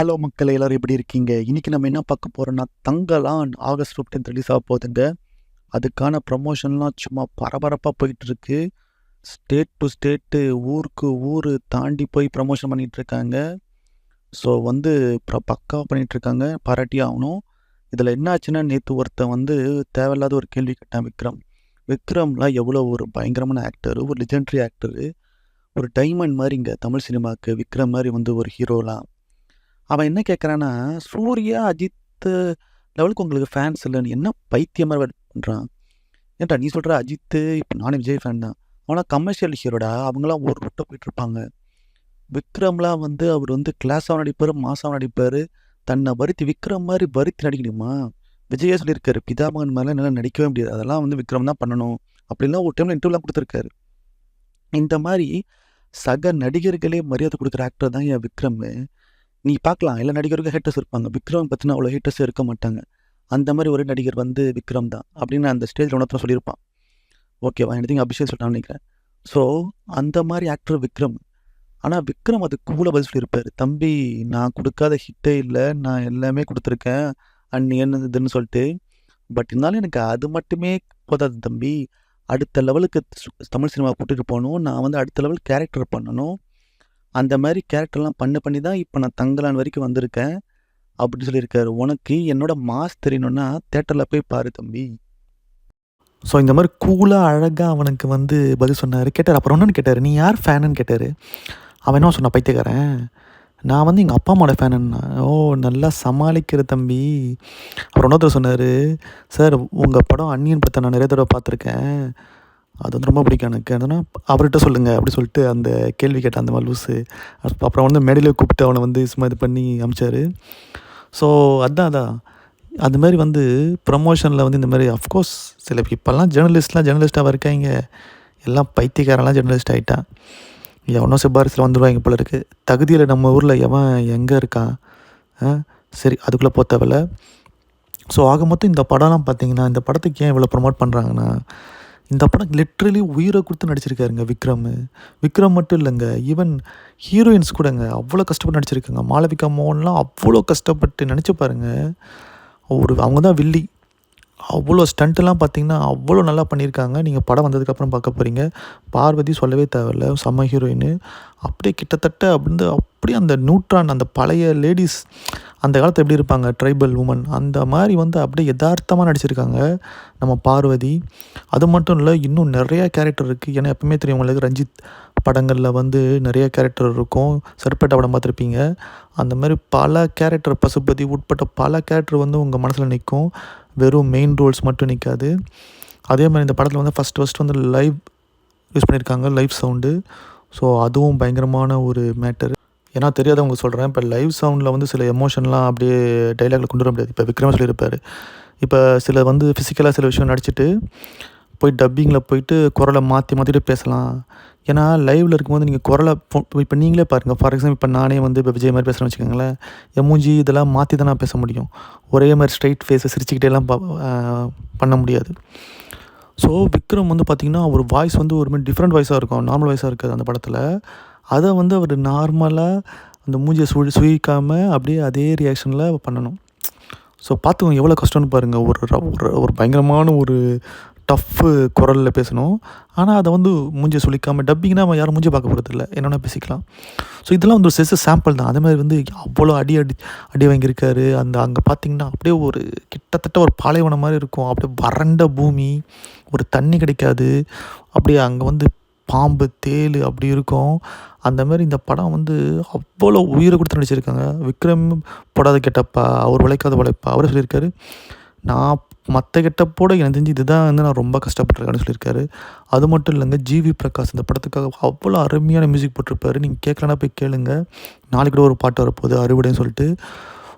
Hello மக்கள் எல்லோரும் எப்படி இருக்கீங்க? இன்னைக்கு நம்ம என்ன பார்க்க போகிறோன்னா தங்கலான் ஆகஸ்ட் 15th ரிலீஸ் ஆக போகுதுங்க. அதுக்கான ப்ரமோஷன்லாம் சும்மா பரபரப்பாக போயிட்டுருக்கு. ஸ்டேட் டு ஸ்டேட்டு ஊருக்கு ஊர் தாண்டி போய் ப்ரமோஷன் பண்ணிகிட்ருக்காங்க ஸோ வந்து பக்காவாக பண்ணிகிட்ருக்காங்க பாராட்டி ஆகணும். இதில் என்ன ஆச்சுன்னா நேற்று ஒருத்தன் வந்து தேவையில்லாத ஒரு கேள்வி கேட்டான் விக்ரம். விக்ரம்லாம் எவ்வளோ ஒரு பயங்கரமான ஆக்டர் ஒரு லெஜெண்டரி ஆக்டரு ஒரு டைமண்ட் மாதிரி இங்கே தமிழ் சினிமாவுக்கு. விக்ரம் மாதிரி வந்து ஒரு ஹீரோலாம் அவன் என்ன கேட்குறான்னா சூர்யா அஜித் லெவலுக்கு உங்களுக்கு ஃபேன்ஸ் இல்லைன்னு என்ன பைத்தியமாக பண்ணுறான் ஏன்டா நீ சொல்கிற அஜித் இப்போ நானும் விஜய் ஃபேன் தான். அவனா கமர்ஷியல் ஹீரோடா அவங்களாம் ஒரு ரூட்டை போயிட்டு இருப்பாங்க. விக்ரம்லாம் வந்து அவர் வந்து கிளாஸாக நடிப்பார் மாசாக நடிப்பார். தன்னை வருத்தி விக்ரம் மாதிரி வருத்தி நடிக்கணுமா? விஜயே சொல்லியிருக்காரு பிதாமகன் மேலே நல்லா நடிக்கவே முடியாது. அதெல்லாம் வந்து விக்ரம் தான் பண்ணணும். அப்படின்லாம் ஒரு டைமில் இன்டர்வியூலாம் கொடுத்துருக்காரு. இந்த மாதிரி சக நடிகர்களே மரியாதை கொடுக்குற ஆக்டர் தான் என் விக்ரம்? நீ பார்க்கலாம். எல்லா நடிகருக்கும் ஹேட்டர்ஸ் இருப்பாங்க. விக்ரம் பற்றின அவ்வளோ ஹேட்டர்ஸே இருக்க மாட்டாங்க. அந்த மாதிரி ஒரு நடிகர் வந்து விக்ரம் தான் அப்படின்னு அந்த ஸ்டேஜில் ஒன்றத்தில் சொல்லியிருப்பான். ஓகேவா எனக்கு அபிஷேக் சொல்லிட்டான்னு நினைக்கிறேன். ஸோ அந்த மாதிரி ஆக்டர் விக்ரம். ஆனால் விக்ரம் அது கூல பதில் சொல்லியிருப்பார். தம்பி நான் கொடுக்காத ஹிட்டே இல்லை. நான் எல்லாமே கொடுத்துருக்கேன். அண்ட் என்ன இதுன்னு சொல்லிட்டு. பட் இருந்தாலும் எனக்கு அது மட்டுமே போதாது தம்பி. அடுத்த லெவலுக்கு தமிழ் சினிமா கூட்டிகிட்டு போகணும். நான் வந்து அடுத்த லெவல் கேரக்டர் பண்ணணும். அந்த மாதிரி கேரக்டர்லாம் பண்ண பண்ணி தான் இப்போ நான் தங்கலான் வரைக்கும் வந்திருக்கேன். அப்படின்னு சொல்லியிருக்காரு. உனக்கு என்னோட மாஸ் தெரியணும்னா தேட்டரில் போய் பாரு தம்பி. ஸோ இந்த மாதிரி கூலாக அழகாக அவனுக்கு வந்து பதில் சொன்னார். கேட்டார் அப்புறம் ஒன்று கேட்டார் நீ யார் ஃபேனுன்னு கேட்டார். அவன் என்ன சொன்னான் பைத்தியக்காரன்? நான் வந்து எங்கள் அப்பா அம்மாவோட ஃபேனுன்னா ஓ நல்லா சமாளிக்கிற தம்பி. அப்புறம் இன்னொருத்தர் சொன்னார் சார் உங்கள் படம் அன்னியன் படத்தை நான் நிறைய தடவை பார்த்துருக்கேன். அது வந்து ரொம்ப பிடிக்கும் எனக்கு. அதனா அவர்கிட்ட சொல்லுங்கள் அப்படி சொல்லிட்டு அந்த கேள்வி கேட்டேன் அந்த மல்லூஸு அப்புறம் வந்து மேடையில் கூப்பிட்டு அவனை வந்து சும்மா இது பண்ணி அமிச்சார். ஸோ அதான் அதான். அது மாதிரி வந்து ப்ரமோஷனில் வந்து இந்த மாதிரி அஃப்கோர்ஸ் சில இப்போல்லாம் ஜேர்னலிஸ்ட்லாம் ஜேர்னலிஸ்ட்டாக இருக்காங்க. எல்லாம் பைத்தியக்காரெல்லாம் ஜேர்னலிஸ்ட் ஆகிட்டான் எவனோ சிபாரிசில் வந்துடுவாங்க போல இருக்குது தகுதியில் நம்ம ஊரில் எவன் எங்கே இருக்கான்? சரி அதுக்குள்ளே போக தேவையில்ல. ஸோ ஆக மொத்தம் இந்த படம்லாம் பார்த்தீங்கன்னா இந்த படத்துக்கு ஏன் இவ்வளோ ப்ரொமோட் பண்ணுறாங்கன்னா இந்த படம் லிட்ரலி உயிரை கொடுத்து நடிச்சிருக்காருங்க விக்ரம். விக்ரம் மட்டும் இல்லைங்க ஈவன் ஹீரோயின்ஸ் கூடங்க அவ்வளோ கஷ்டப்பட்டு நடிச்சிருக்காங்க. மாளவிகா மோகன்லாம் அவ்வளோ கஷ்டப்பட்டு நினச்சி பாருங்க. ஒரு அவங்க தான் வில்லி. அவ்வளோ ஸ்டண்ட்டெல்லாம் பார்த்தீங்கன்னா அவ்வளோ நல்லா பண்ணியிருக்காங்க. நீங்கள் படம் வந்ததுக்கப்புறம் பார்க்க போகிறீங்க பார்வதி சொல்லவே தேவையில்ல சம ஹீரோயின் அப்படியே கிட்டத்தட்ட அப்படின்னு அப்படியே அந்த நூற்றாண்டு அந்த பழைய லேடிஸ் அந்த காலத்தில் எப்படி இருப்பாங்க? ட்ரைபல் உமன் அந்த மாதிரி வந்து அப்படியே யதார்த்தமாக நடிச்சிருக்காங்க நம்ம பார்வதி. அது மட்டும் இல்லை இன்னும் நிறையா கேரக்டர் இருக்குது ஏன்னா எப்பவுமே தெரியும் உங்களுக்கு ரஞ்சித் படங்களில் வந்து நிறைய கேரக்டர் இருக்கும். சர்பேட்டா படம் பார்த்துருப்பீங்க. அந்த மாதிரி பல கேரக்டர் பசுபதி உட்பட்ட பல கேரக்டர் வந்து உங்கள் மனசில் நிற்கும் வெறும் மெயின் ரோல்ஸ் மட்டும் நிற்காது அதே மாதிரி இந்த படத்தில் வந்து ஃபஸ்ட் ஃபஸ்ட் வந்து லைவ் யூஸ் பண்ணியிருக்காங்க லைவ் சவுண்டு ஸோ அதுவும் பயங்கரமான ஒரு மேட்டர் ஏன்னா தெரியாதவங்க சொல்கிறேன் இப்போ லைவ் சவுண்டில் வந்து சில எமோஷன்லாம் அப்படியே டைலாகில் கொண்டு வர முடியாது. இப்போ விக்ரம் சொல்லியிருப்பார். இப்போ சில வந்து ஃபிசிக்கலாக சில விஷயம் நடிச்சிட்டு போய் டப்பிங்கில் போயிட்டு குரலை மாற்றி மாற்றிட்டு பேசலாம். ஏன்னா லைவில் இருக்கும்போது நீங்கள் குரலை இப்போ நீங்களே பாருங்கள் ஃபார் எக்ஸாம்பிள் இப்போ நானே வந்து இப்போ விஜய் மாதிரி பேசுகிறேன்னு வச்சுக்கோங்களேன். என் மூஞ்சி இதெல்லாம் மாற்றி தான் நான் பேச முடியும். ஒரே மாதிரி ஸ்ட்ரைட் ஃபேஸை சிரிச்சுக்கிட்டே எல்லாம் ப- பண்ண முடியாது. ஸோ விக்ரம் வந்து பார்த்திங்கன்னா ஒரு வாய்ஸ் வந்து ஒரு மாதிரி டிஃப்ரெண்ட் வாய்ஸாக இருக்கும். நார்மல் வாய்ஸாக இருக்காது அந்த படத்தில். அதை வந்து அவர் நார்மலாக அந்த மூஞ்சியை சுழி சுழிக்காமல் அப்படியே அதே ரியாக்ஷனில் பண்ணணும். ஸோ பார்த்துக்கோங்க எவ்வளோ கஷ்டம்னு பாருங்கள் ஒரு ஒரு ஒரு பயங்கரமான ஒரு டஃப்பு குரலில் பேசணும். ஆனால் அதை வந்து மூஞ்சியை சுழிக்காமல் டப்பிங்னா நம்ம யாரும் மூஞ்சி பார்க்க போகிறது இல்லை என்னென்ன பேசிக்கலாம். ஸோ இதெல்லாம் வந்து ஒரு செஸ் சாம்பிள் தான். அதே மாதிரி வந்து அவ்வளோ அடி அடி அடி வாங்கியிருக்காரு. அந்த அங்கே பார்த்தீங்கன்னா அப்படியே ஒரு கிட்டத்தட்ட ஒரு பாலைவனம் மாதிரி இருக்கும். அப்படியே வறண்ட பூமி ஒரு தண்ணி கிடைக்காது. அப்படியே அங்கே வந்து பாம்பு தேள் அப்படி இருக்கும். அந்த மாதிரி இந்த படம் வந்து அவ்வளோ உயிரை கொடுத்து நடிச்சிருக்காங்க. விக்ரம் போடாத கெட்டப்பா அவர் உழைக்காத உழைப்பா அவரே சொல்லியிருக்காரு. நான் மற்ற கெட்டப்போட எனக்கு தெரிஞ்சு இதுதான் வந்து நான் ரொம்ப கஷ்டப்பட்டிருக்கேன்னு சொல்லியிருக்காரு. அது மட்டும் இல்லைங்க ஜிவி பிரகாஷ் இந்த படத்துக்காக அவ்வளோ அருமையான மியூசிக் போட்டிருப்பாரு. நீங்கள் கேட்கலன்னா போய் கேளுங்க. நாளைக்கு கூட ஒரு பாட்டு வரப்போகுது அறுவடைன்னு சொல்லிட்டு.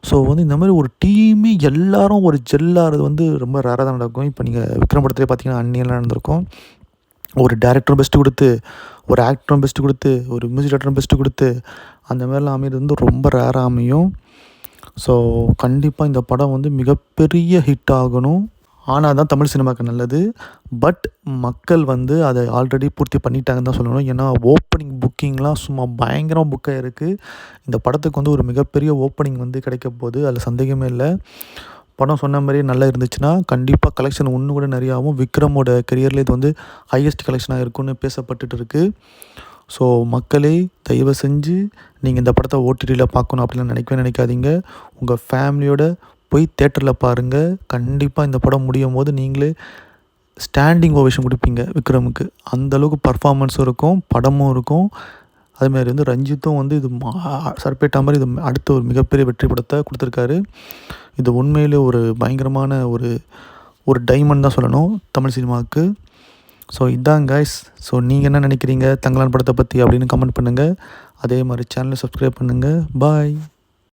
ஸோ வந்து இந்த மாதிரி ஒரு டீமே எல்லாரும் ஒரு ஜெல்லாகிறது வந்து ரொம்ப ரேராக தான் நடக்கும். இப்போ நீங்கள் விக்ரம் படத்துலேயே பார்த்தீங்கன்னா அந்நியெல்லாம் நடந்திருக்கும். ஒரு டேரக்டரும் பெஸ்ட்டு கொடுத்து ஒரு ஆக்டரும் பெஸ்ட்டு கொடுத்து ஒரு மியூசிக் டேரக்டரும் பெஸ்ட்டு கொடுத்து அந்த மாதிரிலாம் அமையிறது வந்து ரொம்ப ரேராக அமையும். ஸோ கண்டிப்பாக இந்த படம் வந்து மிகப்பெரிய ஹிட் ஆகணும். ஆனால் தான் தமிழ் சினிமாவுக்கு நல்லது. பட் மக்கள் வந்து அதை ஆல்ரெடி பூர்த்தி பண்ணிட்டாங்கன்னு தான் சொல்லணும். ஏன்னா ஓப்பனிங் புக்கிங்லாம் சும்மா பயங்கரமாக புக்காக இருக்குது இந்த படத்துக்கு வந்து ஒரு மிகப்பெரிய ஓப்பனிங் வந்து கிடைக்க போகுது. அதில் சந்தேகமே இல்லை. படம் சொன்ன மாதிரியே நல்லா இருந்துச்சுன்னா கண்டிப்பாக கலெக்ஷன் ஒன்று கூட நிறையாவும் விக்ரமோட கெரியரில் இது வந்து ஹையஸ்ட் கலெக்ஷனாக இருக்கும்னு பேசப்பட்டுட்டு இருக்குது ஸோ மக்களே தயவு செஞ்சு நீங்கள் இந்த படத்தை ஓடிடியில் பார்க்கணும் அப்படிலாம் நினைக்கவே நினைக்காதீங்க. உங்கள் ஃபேமிலியோட போய் தேட்டரில் பாருங்கள் கண்டிப்பாக இந்த படம் முடியும் போது நீங்களே ஸ்டாண்டிங் ஓவேஷன் கொடுப்பீங்க விக்ரமுக்கு. அந்தளவுக்கு பர்ஃபாமன்ஸும் பர்ஃபார்மன்ஸும் இருக்கும் படமும் இருக்கும். அதுமாதிரி வந்து ரஞ்சித்தும் வந்து இது சர்பேட்டா மாதிரி இது அடுத்த ஒரு மிகப்பெரிய வெற்றி படத்தை கொடுத்துருக்காரு. இது உண்மையிலே ஒரு பயங்கரமான ஒரு ஒரு டைமண்ட் தான் சொல்லணும் தமிழ் சினிமாவுக்கு. ஸோ இதான் கைஸ் ஸோ நீங்கள் என்ன நினைக்கிறீங்க தங்கலான் படத்தை பற்றி அப்படின்னு கமெண்ட் பண்ணுங்கள் அதே மாதிரி சேனலை சப்ஸ்கிரைப் பண்ணுங்கள் பாய்